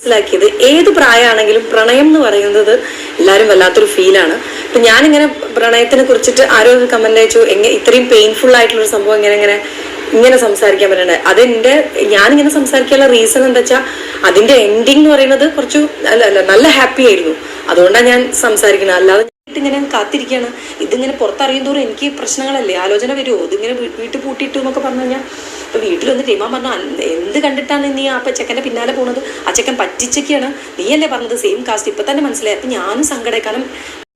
മനസ്സിലാക്കിയത്. ഏത് പ്രായമാണെങ്കിലും പ്രണയം എന്ന് പറയുന്നത് എല്ലാവരും വല്ലാത്തൊരു ഫീലാണ് ഇപ്പൊ ഞാനിങ്ങനെ പ്രണയത്തിനെ കുറിച്ചിട്ട് ആരോ കമന്റ് അയച്ചു? എങ്ങനെ ഇത്രയും പെയിൻഫുൾ ആയിട്ടുള്ള ഒരു സംഭവം എങ്ങനെ ഇങ്ങനെ ഇങ്ങനെ സംസാരിക്കാൻ പറ്റണേ? അതെന്റെ ഞാനിങ്ങനെ സംസാരിക്കാനുള്ള റീസൺ എന്താ വെച്ചാൽ അതിന്റെ എൻഡിങ് എന്ന് പറയുന്നത് കുറച്ചു അല്ല അല്ല നല്ല ഹാപ്പി ആയിരുന്നു. അതുകൊണ്ടാണ് ഞാൻ സംസാരിക്കുന്നത്. അല്ലാതെ ഇങ്ങനെ കാത്തിരിക്കുകയാണ്. ഇതിങ്ങനെ പുറത്തറിയും തോറും എനിക്ക് പ്രശ്നങ്ങളല്ലേ? ആലോചന വരുമോ ഇതിങ്ങനെ വീട്ടിൽ പൂട്ടിയിട്ടു എന്നൊക്കെ പറഞ്ഞു കഴിഞ്ഞാൽ ഇപ്പൊ വീട്ടിൽ വന്ന് ടീമാൻ പറഞ്ഞു എന്ത് കണ്ടിട്ടാണ് നീ ആ ചെക്കന്റെ പിന്നാലെ പോണത്? ആ ചെക്കൻ പറ്റിച്ചൊക്കെയാണ്. നീയല്ലേ പറഞ്ഞത്? സെയിം കാസ്റ്റ് ഇപ്പം തന്നെ മനസ്സിലായി. അപ്പം ഞാനും സങ്കടക്കാനും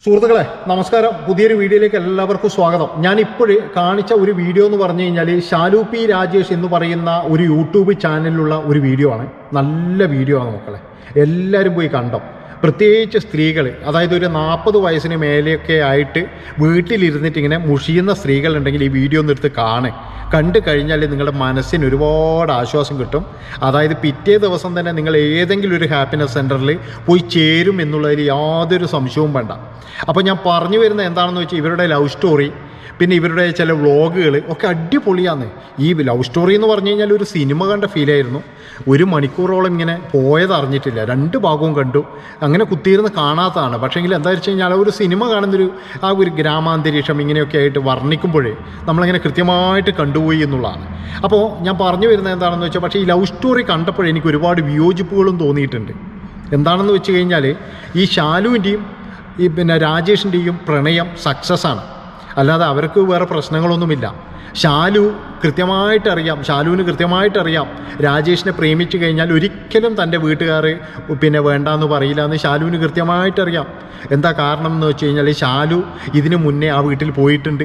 സുഹൃത്തുക്കളെ നമസ്കാരം. പുതിയൊരു വീഡിയോയിലേക്ക് എല്ലാവർക്കും സ്വാഗതം. ഞാൻ ഇപ്പോഴ് കാണിച്ച ഒരു വീഡിയോ എന്ന് പറഞ്ഞു കഴിഞ്ഞാൽ ഷാലു പി രാജേഷ് എന്ന് പറയുന്ന ഒരു യൂട്യൂബ് ചാനലിലുള്ള ഒരു വീഡിയോ ആണ്. നല്ല വീഡിയോ ആണ് മക്കളെ. എല്ലാവരും പോയി കണ്ടോ? പ്രത്യേകിച്ച് സ്ത്രീകൾ അതായത് ഒരു നാൽപ്പത് വയസ്സിന് മേലെയൊക്കെ ആയിട്ട് വീട്ടിലിരുന്നിട്ട് ഇങ്ങനെ മുഷിയുന്ന സ്ത്രീകളുണ്ടെങ്കിൽ ഈ വീഡിയോ ഒന്ന് എടുത്ത് കാണേ. കണ്ടു കഴിഞ്ഞാൽ നിങ്ങളുടെ മനസ്സിന് ഒരുപാട് ആശ്വാസം കിട്ടും. അതായത് പിറ്റേ ദിവസം തന്നെ നിങ്ങൾ ഏതെങ്കിലും ഒരു ഹാപ്പിനെസ് സെന്ററിൽ പോയി ചേരും എന്നുള്ളതിൽ യാതൊരു സംശയവും വേണ്ട. അപ്പോൾ ഞാൻ പറഞ്ഞു വരുന്നത് എന്താണെന്ന് വെച്ചാൽ ഇവരുടെ ലവ് സ്റ്റോറി പിന്നെ ഇവരുടെ ചില വ്ളോഗുകൾ ഒക്കെ അടിപൊളിയാണ് ഈ ലവ് സ്റ്റോറി എന്ന് പറഞ്ഞു കഴിഞ്ഞാൽ ഒരു സിനിമ കണ്ട ഫീലായിരുന്നു ഒരു മണിക്കൂറോളം ഇങ്ങനെ പോയത് അറിഞ്ഞിട്ടില്ല. രണ്ട് ഭാഗവും കണ്ടു. അങ്ങനെ കുത്തിയിരുന്ന് കാണാത്തതാണ്. പക്ഷേങ്കിൽ എന്താ വെച്ച് കഴിഞ്ഞാൽ ഒരു സിനിമ കാണുന്നൊരു ആ ഒരു ഗ്രാമാന്തരീക്ഷം ഇങ്ങനെയൊക്കെ ആയിട്ട് വർണിക്കുമ്പോഴേ നമ്മളങ്ങനെ കൃത്യമായിട്ട് കണ്ടുപോയി എന്നുള്ളതാണ്. അപ്പോൾ ഞാൻ പറഞ്ഞു വരുന്നത് എന്താണെന്ന് വെച്ചാൽ പക്ഷേ ഈ ലവ് സ്റ്റോറി കണ്ടപ്പോഴേ എനിക്ക് ഒരുപാട് വിയോജിപ്പുകളും തോന്നിയിട്ടുണ്ട്. എന്താണെന്ന് വെച്ച് കഴിഞ്ഞാൽ ഈ ഷാലുവിന്റെയും ഈ പിന്നെ രാജേഷിന്റെയും പ്രണയം സക്സസ് ആണ്. അല്ലാതെ അവർക്ക് വേറെ പ്രശ്നങ്ങളൊന്നുമില്ല. ഷാലു കൃത്യമായിട്ട് അറിയാം ഷാലുവിന് കൃത്യമായിട്ട് അറിയാം രാജേഷിനെ പ്രേമിച്ചു കഴിഞ്ഞാൽ ഒരിക്കലും തന്റെ വീട്ടുകാർ പിന്നെ വേണ്ടാന്ന് പറയില്ല എന്ന് ഷാലുവിന് കൃത്യമായിട്ട് അറിയാം എന്താ കാരണം എന്ന് വെച്ച് കഴിഞ്ഞാൽ ഷാലു ഇതിന് മുന്നേ ആ വീട്ടിൽ പോയിട്ടുണ്ട്.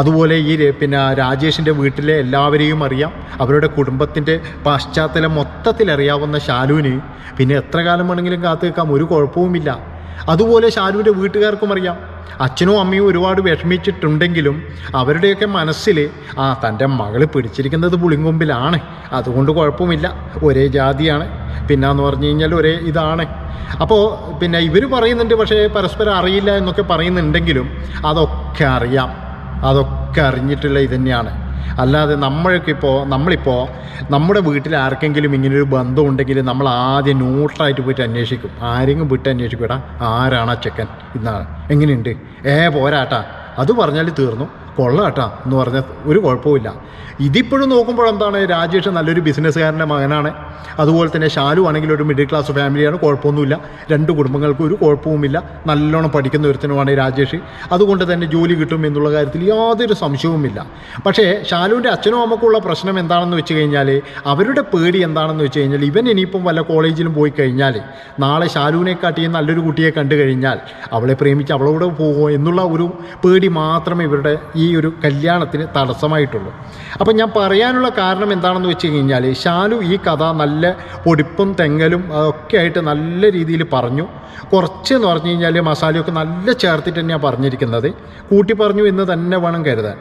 അതുപോലെ ഈ പിന്നെ രാജേഷിന്റെ വീട്ടിലെ എല്ലാവരെയും അറിയാം. അവരുടെ കുടുംബത്തിന്റെ പശ്ചാത്തലം മൊത്തത്തിൽ അറിയാവുന്ന ഷാലുവിന് പിന്നെ എത്ര കാലം വേണമെങ്കിലും കാത്തു നിൽക്കാം ഒരു കുഴപ്പവുമില്ല. അതുപോലെ ഷാലുവിന്റെ വീട്ടുകാർക്കും അറിയാം. അച്ഛനും അമ്മയും ഒരുപാട് വിഷമിച്ചിട്ടുണ്ടെങ്കിലും അവരുടെയൊക്കെ മനസ്സിൽ ആ തന്റെ മകൾ പിടിച്ചിരിക്കുന്നത് പുളിങ്കൊമ്പിലാണ്. അതുകൊണ്ട് കുഴപ്പമില്ല. ഒരേ ജാതിയാണ്. പിന്നെന്ന് പറഞ്ഞു കഴിഞ്ഞാൽ ഒരേ ഇതാണ്. അപ്പോൾ പിന്നെ ഇവർ പറയുന്നുണ്ട് പക്ഷേ പരസ്പരം അറിയില്ല എന്നൊക്കെ പറയുന്നുണ്ടെങ്കിലും അതൊക്കെ അറിയാം. അതൊക്കെ അറിഞ്ഞിട്ടുള്ള ഇത് തന്നെയാണ് അല്ലാതെ നമ്മൾക്കിപ്പോൾ നമ്മളിപ്പോൾ നമ്മുടെ വീട്ടിൽ ആർക്കെങ്കിലും ഇങ്ങനൊരു ബന്ധം ഉണ്ടെങ്കിൽ നമ്മൾ ആദ്യം ന്യൂട്രലായിട്ട് പോയിട്ട് അന്വേഷിക്കും. ആരെങ്കിലും വിട്ട് അന്വേഷിക്കും എടാ ആരാണ് ആ ചെക്കൻ? ഇന്നാണ്. എങ്ങനെയുണ്ട്? ഏ പോരാട്ടാ. അത് പറഞ്ഞാൽ തീർന്നു. കൊള്ളാട്ടാ എന്ന് പറഞ്ഞാൽ ഒരു കുഴപ്പമില്ല ഇതിപ്പോഴും നോക്കുമ്പോൾ എന്താണ് രാജേഷ് നല്ലൊരു ബിസിനസ്സുകാരന്റെ മകനാണ്. അതുപോലെ തന്നെ ഷാലു ആണെങ്കിൽ ഒരു മിഡിൽ ക്ലാസ് ഫാമിലിയാണ് കുഴപ്പമൊന്നുമില്ല. രണ്ട് കുടുംബങ്ങൾക്കും ഒരു കുഴപ്പവുമില്ല. നല്ലോണം പഠിക്കുന്ന ഒരുത്തനുമാണ് രാജേഷ്. അതുകൊണ്ട് തന്നെ ജോലി കിട്ടും എന്നുള്ള കാര്യത്തിൽ യാതൊരു സംശയവുമില്ല. പക്ഷേ ഷാലുവിന്റെ അച്ഛനും അമ്മക്കുള്ള പ്രശ്നം എന്താണെന്ന് വെച്ച് കഴിഞ്ഞാൽ അവരുടെ പേടി എന്താണെന്ന് വെച്ച് കഴിഞ്ഞാൽ ഇവൻ ഇനിയിപ്പം വല്ല കോളേജിലും പോയി കഴിഞ്ഞാൽ നാളെ ഷാലുവിനെ നല്ലൊരു കുട്ടിയെ കണ്ടു കഴിഞ്ഞാൽ അവളെ പ്രേമിച്ച് അവളോട് പോകുമോ എന്നുള്ള ഒരു പേടി മാത്രമേ ഇവരുടെ ഈ ഒരു കല്യാണത്തിന് തടസ്സമായിട്ടുള്ളൂ. അപ്പം ഞാൻ പറയാനുള്ള കാരണം എന്താണെന്ന് വെച്ച് കഴിഞ്ഞാൽ ഷാലു ഈ കഥ നല്ല പൊടിപ്പും തെങ്ങലും ഒക്കെ ആയിട്ട് നല്ല രീതിയിൽ പറഞ്ഞു. കുറച്ച് എന്ന് പറഞ്ഞു കഴിഞ്ഞാൽ മസാലയൊക്കെ നല്ല ചേർത്തിട്ട് തന്നെയാണ് പറഞ്ഞിരിക്കുന്നത്. കൂട്ടി പറഞ്ഞു എന്ന് തന്നെ വേണം കരുതാൻ.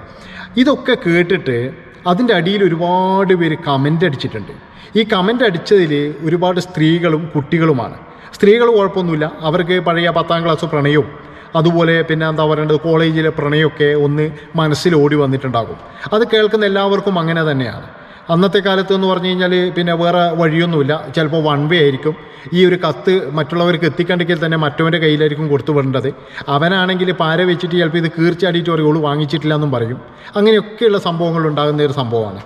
ഇതൊക്കെ കേട്ടിട്ട് അതിന്റെ അടിയിൽ ഒരുപാട് പേര് കമന്റ് അടിച്ചിട്ടുണ്ട്. ഈ കമന്റ് അടിച്ചതിൽ ഒരുപാട് സ്ത്രീകളും കുട്ടികളുമാണ്. സ്ത്രീകൾ കുഴപ്പമൊന്നുമില്ല. അവർക്ക് പഴയ പത്താം ക്ലാസ് പ്രണയവും അതുപോലെ പിന്നെ എന്താ പറയേണ്ടത് കോളേജിലെ പ്രണയമൊക്കെ ഒന്ന് മനസ്സിൽ ഓടി വന്നിട്ടുണ്ടാകും. അത് കേൾക്കുന്ന എല്ലാവർക്കും അങ്ങനെ തന്നെയാണ്. അന്നത്തെ കാലത്ത് എന്ന് പറഞ്ഞു കഴിഞ്ഞാൽ പിന്നെ വേറെ വഴിയൊന്നുമില്ല. ചിലപ്പോൾ വൺ വേ ആയിരിക്കും. ഈ ഒരു കത്ത് മറ്റുള്ളവർക്ക് എത്തിക്കണ്ടെങ്കിൽ തന്നെ മറ്റവന്റെ കയ്യിലായിരിക്കും കൊടുത്തു വിടേണ്ടത്. അവനാണെങ്കിൽ പാര വെച്ചിട്ട് ചിലപ്പോൾ ഇത് കീർച്ചാടിയിട്ട് പറയുള്ളൂ വാങ്ങിച്ചിട്ടില്ല എന്നും പറയും. അങ്ങനെയൊക്കെയുള്ള സംഭവങ്ങൾ ഉണ്ടാകുന്ന ഒരു സംഭവമാണ്.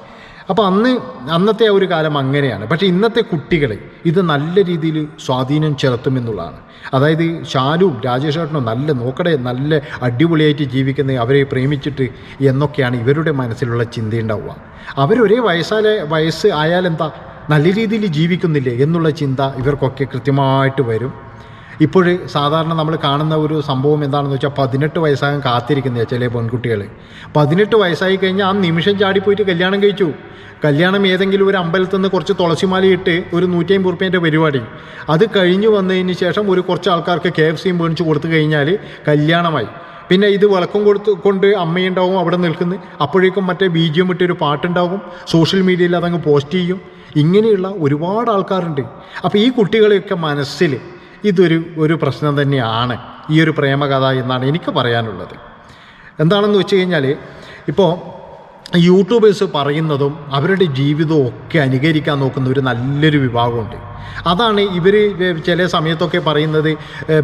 അപ്പോൾ അന്ന് അന്നത്തെ ആ ഒരു കാലം അങ്ങനെയാണ്. പക്ഷേ ഇന്നത്തെ കുട്ടികൾ ഇത് നല്ല രീതിയിൽ സ്വാധീനം ചെലുത്തുമെന്നുള്ളതാണ് അതായത് ഷാലുവും രാജേഷേട്ടനും നല്ല നോക്കടെ നല്ല അടിപൊളിയായിട്ട് ജീവിക്കുന്ന അവരെ പ്രേമിച്ചിട്ട് എന്നൊക്കെയാണ് ഇവരുടെ മനസ്സിലുള്ള ചിന്തയുണ്ടാവുക. അവരൊരേ വയസ്സാലെ വയസ്സ് ആയാലെന്താ നല്ല രീതിയിൽ ജീവിക്കുന്നില്ലേ എന്നുള്ള ചിന്ത ഇവർക്കൊക്കെ കൃത്യമായിട്ട് വരും. ഇപ്പോൾ സാധാരണ നമ്മൾ കാണുന്ന ഒരു സംഭവം എന്താണെന്ന് വെച്ചാൽ പതിനെട്ട് വയസ്സാകാൻ കാത്തിരിക്കുന്ന ചില പെൺകുട്ടികൾ പതിനെട്ട് വയസ്സായി കഴിഞ്ഞാൽ ആ നിമിഷം ചാടിപ്പോയിട്ട് കല്യാണം കഴിച്ചു. കല്യാണം ഏതെങ്കിലും ഒരു അമ്പലത്തിൽ നിന്ന് കുറച്ച് തുളസിമാല ഇട്ട് ഒരു നൂറ്റി അമ്പത് റുപ്യേന്റെ പരിപാടി. അത് കഴിഞ്ഞ് വന്നതിന് ശേഷം ഒരു കുറച്ച് ആൾക്കാർക്ക് കെ എഫ് സിയും മേടിച്ച് കൊടുത്തു കഴിഞ്ഞാൽ കല്യാണമായി. പിന്നെ ഇത് വിളക്കം കൊടുത്ത് കൊണ്ട് അമ്മയുണ്ടാവും അവിടെ നിൽക്കുന്നു. അപ്പോഴേക്കും മറ്റേ ബീജിയം ഇട്ടൊരു പാട്ടുണ്ടാവും. സോഷ്യൽ മീഡിയയിൽ അതങ്ങ് പോസ്റ്റ് ചെയ്യും. ഇങ്ങനെയുള്ള ഒരുപാട് ആൾക്കാരുണ്ട്. അപ്പോൾ ഈ കുട്ടികളെയൊക്കെ മനസ്സിൽ ഇതൊരു ഒരു പ്രശ്നം തന്നെയാണ് ഈ ഒരു പ്രേമകഥ എന്നാണ് എനിക്ക് പറയാനുള്ളത്. എന്താണെന്ന് വെച്ച് കഴിഞ്ഞാൽ ഇപ്പോൾ യൂട്യൂബേഴ്സ് പറയുന്നതും അവരുടെ ജീവിതവും ഒക്കെ അനുകരിക്കാൻ നോക്കുന്ന ഒരു നല്ലൊരു വിഭാഗമുണ്ട്. അതാണ് ഇവർ ചില സമയത്തൊക്കെ പറയുന്നത്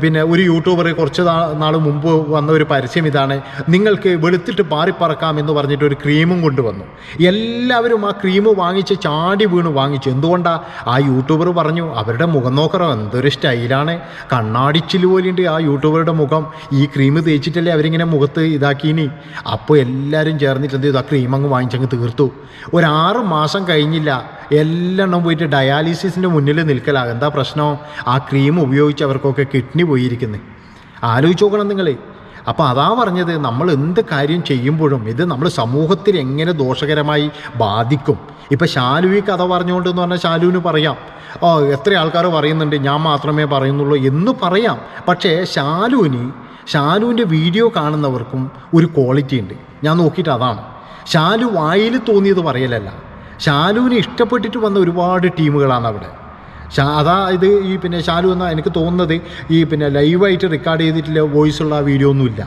പിന്നെ ഒരു യൂട്യൂബർ കുറച്ച് നാൾ മുമ്പ് വന്ന ഒരു പരസ്യം ഇതാണ് നിങ്ങൾക്ക് വെളുത്തിട്ട് പാറിപ്പറക്കാം എന്ന് പറഞ്ഞിട്ട് ഒരു ക്രീമും കൊണ്ടുവന്നു. എല്ലാവരും ആ ക്രീം വാങ്ങിച്ച് ചാടി വീണ് വാങ്ങിച്ചു. എന്തുകൊണ്ടാണ് ആ യൂട്യൂബർ പറഞ്ഞു അവരുടെ മുഖം നോക്കറോ എന്തൊരു സ്റ്റൈലാണ്. കണ്ണാടിച്ചിൽ പോലെയുണ്ട് ആ യൂട്യൂബറുടെ മുഖം. ഈ ക്രീം തേച്ചിട്ടല്ലേ അവരിങ്ങനെ മുഖത്ത് ഇതാക്കീനി. അപ്പോൾ എല്ലാവരും ചേർന്നിട്ട് എന്ത് ചെയ്തു? ആ ക്രീം അങ്ങ് വാങ്ങിച്ചങ്ങ് തീർത്തു. ഒരു ആറ് മാസം കഴിഞ്ഞില്ല എല്ലെണ്ണം പോയിട്ട് ഡയാലിസിസിന്റെ മുന്നിൽ നിൽക്കലാകും എന്താ പ്രശ്നം? ആ ക്രീം ഉപയോഗിച്ച് അവർക്കൊക്കെ കിഡ്നി പോയിരിക്കുന്നത് ആലോചിച്ച് നോക്കണം നിങ്ങൾ അപ്പോൾ അതാ പറഞ്ഞത് നമ്മൾ എന്ത് കാര്യം ചെയ്യുമ്പോഴും ഇത് നമ്മൾ സമൂഹത്തിൽ എങ്ങനെ ദോഷകരമായി ബാധിക്കും? ഇപ്പം ശാലു ഈ കഥ പറഞ്ഞുകൊണ്ടെന്ന് പറഞ്ഞാൽ ശാലുവിന് പറയാം. ഓ എത്ര ആൾക്കാർ പറയുന്നുണ്ട് ഞാൻ മാത്രമേ പറയുന്നുള്ളൂ എന്ന് പറയാം. പക്ഷേ ശാലുവിന് ഷാലുവിന്റെ വീഡിയോ കാണുന്നവർക്കും ഒരു ക്വാളിറ്റി ഉണ്ട്. ഞാൻ നോക്കിയിട്ട് അതാണ്. ഷാലു വായിൽ തോന്നിയത് പറയലല്ല. ഷാലുവിനെ ഇഷ്ടപ്പെട്ടിട്ട് വന്ന ഒരുപാട് ടീമുകളാണ് അവിടെ. ഷാ അതായത് ഈ പിന്നെ ഷാലു എന്ന എനിക്ക് തോന്നുന്നത് ഈ പിന്നെ ലൈവായിട്ട് റെക്കോർഡ് ചെയ്തിട്ടുള്ള വോയിസ് ഉള്ള വീഡിയോ ഒന്നുമില്ല.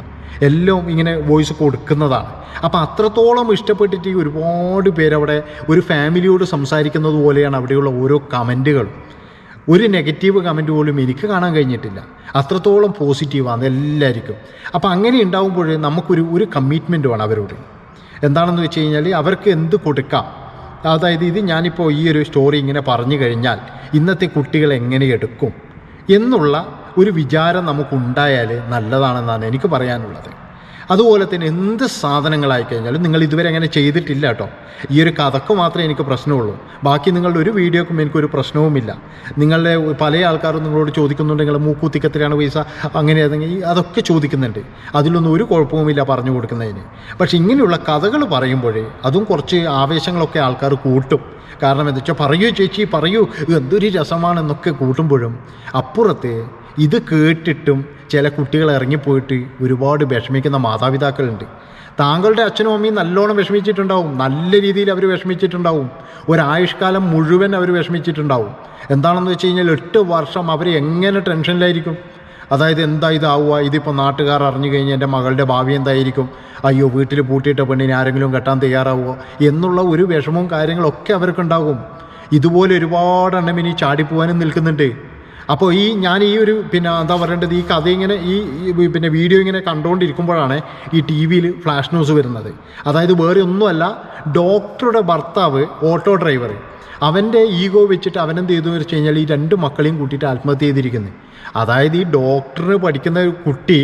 എല്ലാം ഇങ്ങനെ വോയിസ് കൊടുക്കുന്നതാണ്. അപ്പോൾ അത്രത്തോളം ഇഷ്ടപ്പെട്ടിട്ട് ഒരുപാട് പേരവിടെ ഒരു ഫാമിലിയോട് സംസാരിക്കുന്നത് പോലെയാണ് അവിടെയുള്ള ഓരോ കമന്റുകളും. ഒരു നെഗറ്റീവ് കമന്റ് പോലും എനിക്ക് കാണാൻ കഴിഞ്ഞിട്ടില്ല. അത്രത്തോളം പോസിറ്റീവാണ് എല്ലാവർക്കും അപ്പോൾ അങ്ങനെ ഉണ്ടാകുമ്പോൾ നമുക്കൊരു ഒരു കമ്മിറ്റ്മെന്റ് വേണം അവരോട്. എന്താണെന്ന് വെച്ച് കഴിഞ്ഞാൽ അവർക്ക് എന്ത് കൊടുക്കാം? അതായത് ഇത് ഞാനിപ്പോൾ ഈ ഒരു സ്റ്റോറി ഇങ്ങനെ പറഞ്ഞു കഴിഞ്ഞാൽ ഇന്നത്തെ കുട്ടികൾ എങ്ങനെ എടുക്കും എന്നുള്ള ഒരു വിചാരം നമുക്കുണ്ടായാൽ നല്ലതാണെന്നാണ് എനിക്ക് പറയാനുള്ളത്. അതുപോലെ തന്നെ എന്ത് സാധനങ്ങളായി കഴിഞ്ഞാലും നിങ്ങൾ ഇതുവരെ അങ്ങനെ ചെയ്തിട്ടില്ല കേട്ടോ. ഈ ഒരു കഥക്ക് മാത്രമേ എനിക്ക് പ്രശ്നമുള്ളൂ. ബാക്കി നിങ്ങളുടെ ഒരു വീഡിയോക്കും എനിക്കൊരു പ്രശ്നവുമില്ല. നിങ്ങളുടെ പല ആൾക്കാരും നിങ്ങളോട് ചോദിക്കുന്നുണ്ട് നിങ്ങൾ മൂക്കൂത്തിക്കത്തിലാണ് പൈസ? അങ്ങനെ അതൊക്കെ ചോദിക്കുന്നുണ്ട്. അതിലൊന്നും ഒരു കുഴപ്പവുമില്ല പറഞ്ഞു കൊടുക്കുന്നതിന്. പക്ഷെ ഇങ്ങനെയുള്ള കഥകൾ പറയുമ്പോഴേ അതും കുറച്ച് ആവേശങ്ങളൊക്കെ ആൾക്കാർ കൂട്ടും. കാരണം എന്താ വെച്ചാൽ പറയൂ ചേച്ചി പറയൂ. എന്തൊരു രസമാണെന്നൊക്കെ കൂട്ടുമ്പോഴും അപ്പുറത്ത് ഇത് കേട്ടിട്ടും ചില കുട്ടികൾ ഇറങ്ങിപ്പോയിട്ട് ഒരുപാട് വിഷമിക്കുന്ന മാതാപിതാക്കളുണ്ട്. താങ്കളുടെ അച്ഛനും അമ്മയും നല്ലോണം വിഷമിച്ചിട്ടുണ്ടാവും. നല്ല രീതിയിൽ അവർ വിഷമിച്ചിട്ടുണ്ടാവും. ഒരായുഷ്കാലം മുഴുവൻ അവർ വിഷമിച്ചിട്ടുണ്ടാവും. എന്താണെന്ന് വെച്ച് കഴിഞ്ഞാൽ എട്ട് വർഷം അവർ എങ്ങനെ ടെൻഷനിലായിരിക്കും? അതായത് എന്താ ഇതാവുക? ഇതിപ്പോൾ നാട്ടുകാർ അറിഞ്ഞു കഴിഞ്ഞാൽ എന്റെ മകളുടെ ഭാവി എന്തായിരിക്കും? അയ്യോ വീട്ടിൽ പൂട്ടിയിട്ട പെണ്ണിനെ ആരെങ്കിലും കെട്ടാൻ തയ്യാറാവുമോ എന്നുള്ള ഒരു വിഷമവും കാര്യങ്ങളൊക്കെ അവർക്കുണ്ടാകും. ഇതുപോലെ ഒരുപാട് എണ്ണം ഇനി ചാടിപ്പോവാനും നിൽക്കുന്നുണ്ട്. അപ്പോൾ ഈ ഞാൻ ഈ ഒരു പിന്നെ എന്താ പറയേണ്ടത് ഈ കഥ ഇങ്ങനെ ഈ പിന്നെ വീഡിയോ ഇങ്ങനെ കണ്ടുകൊണ്ടിരിക്കുമ്പോഴാണ് ഈ ടി വിയിൽ ഫ്ലാഷ് ന്യൂസ് വരുന്നത്. അതായത് വേറെ ഒന്നുമല്ല ഡോക്ടറുടെ ഭർത്താവ് ഓട്ടോ ഡ്രൈവർ അവന്റെ ഈഗോ വെച്ചിട്ട് അവനെന്ത് ചെയ്തു വെച്ച് കഴിഞ്ഞാൽ ഈ രണ്ട് മക്കളെയും കൂട്ടിയിട്ട് ആത്മഹത്യ ചെയ്തിരിക്കുന്നത് അതായത് ഈ ഡോക്ടറിന് പഠിക്കുന്ന ഒരു കുട്ടി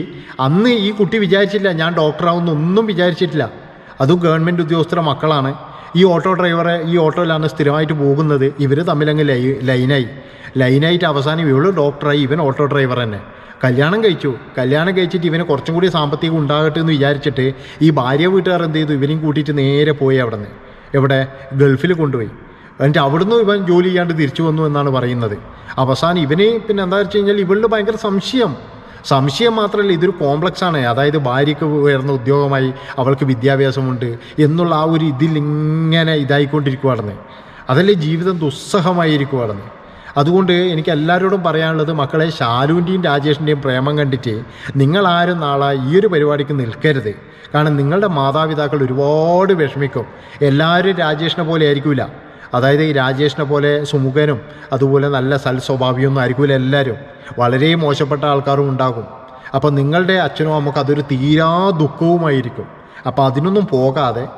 അന്ന് ഈ കുട്ടി വിചാരിച്ചില്ല ഞാൻ ഡോക്ടറാവുന്ന ഒന്നും വിചാരിച്ചിട്ടില്ല. അതും ഗവൺമെന്റ് ഉദ്യോഗസ്ഥരുടെ മക്കളാണ്. ഈ ഓട്ടോ ഡ്രൈവറെ ഈ ഓട്ടോയിലാണ് സ്ഥിരമായിട്ട് പോകുന്നത്. ഇവർ തമ്മിലങ്ങ് ലൈ ലൈനായി. ലൈനായിട്ട് അവസാനം ഇവൾ ഡോക്ടറായി ഇവൻ ഓട്ടോ ഡ്രൈവർ തന്നെ. കല്യാണം കഴിച്ചു. കല്യാണം കഴിച്ചിട്ട് ഇവന് കുറച്ചും കൂടി സാമ്പത്തികം ഉണ്ടാകട്ടെ എന്ന് വിചാരിച്ചിട്ട് ഈ ഭാര്യ വീട്ടുകാർ എന്ത് ചെയ്തു? ഇവനെയും കൂട്ടിയിട്ട് നേരെ പോയി അവിടെ നിന്ന് എവിടെ? ഗൾഫിൽ കൊണ്ടുപോയി. എന്നിട്ട് അവിടുന്ന് ഇവൻ ജോലി ചെയ്യാണ്ട് തിരിച്ചു വന്നു എന്നാണ് പറയുന്നത്. അവസാനം ഇവന് പിന്നെ എന്താ വെച്ച് കഴിഞ്ഞാൽ ഇവളുടെ ഭയങ്കര സംശയം. സംശയം മാത്രമല്ല ഇതൊരു കോംപ്ലക്സ് ആണ്. അതായത് ഭാര്യയ്ക്ക് ഉയർന്ന ഉദ്യോഗമായി അവൾക്ക് വിദ്യാഭ്യാസമുണ്ട് എന്നുള്ള ആ ഒരു ഇതിൽ ഇങ്ങനെ ഇതായിക്കൊണ്ടിരിക്കുവാണെന്ന്. അതല്ലേ ജീവിതം ദുസ്സഹമായിരിക്കുവാണെന്ന്. അതുകൊണ്ട് എനിക്ക് എല്ലാവരോടും പറയാനുള്ളത് മക്കളെ ശാലുവിന്റെയും രാജേഷിന്റെയും പ്രേമം കണ്ടിട്ട് നിങ്ങളാരും നാളെ ഈ ഒരു പരിപാടിക്ക് നിൽക്കരുത്. കാരണം നിങ്ങളുടെ മാതാപിതാക്കൾ ഒരുപാട് വിഷമിക്കും. എല്ലാവരും രാജേഷിനെ പോലെ ആയിരിക്കില്ല അതായത് ഈ രാജേഷിനെ പോലെ സുമുഖനും അതുപോലെ നല്ല സൽ സ്വഭാവിയൊന്നും ആയിരിക്കില്ല എല്ലാവരും വളരെ മോശപ്പെട്ട ആൾക്കാരും ഉണ്ടാകും. അപ്പോൾ നിങ്ങളുടെ അച്ഛനും അമ്മയ്ക്ക് അതൊരു തീരാ ദുഃഖവുമായിരിക്കും. അപ്പോൾ അതിനൊന്നും പോകാതെ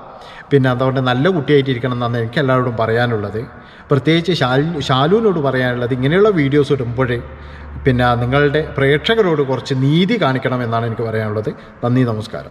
പിന്നെ അതുകൊണ്ട് നല്ല കുട്ടിയായിട്ടിരിക്കണം എന്നാണ് എനിക്ക് എല്ലാവരോടും പറയാനുള്ളത്. പ്രത്യേകിച്ച് ശാലു ഷാലുവിനോട് പറയാനുള്ളത് ഇങ്ങനെയുള്ള വീഡിയോസ് ഇടുമ്പോഴേ പിന്നെ നിങ്ങളുടെ പ്രേക്ഷകരോട് കുറച്ച് നീതി കാണിക്കണം എന്നാണ് എനിക്ക് പറയാനുള്ളത്. നന്ദി നമസ്കാരം.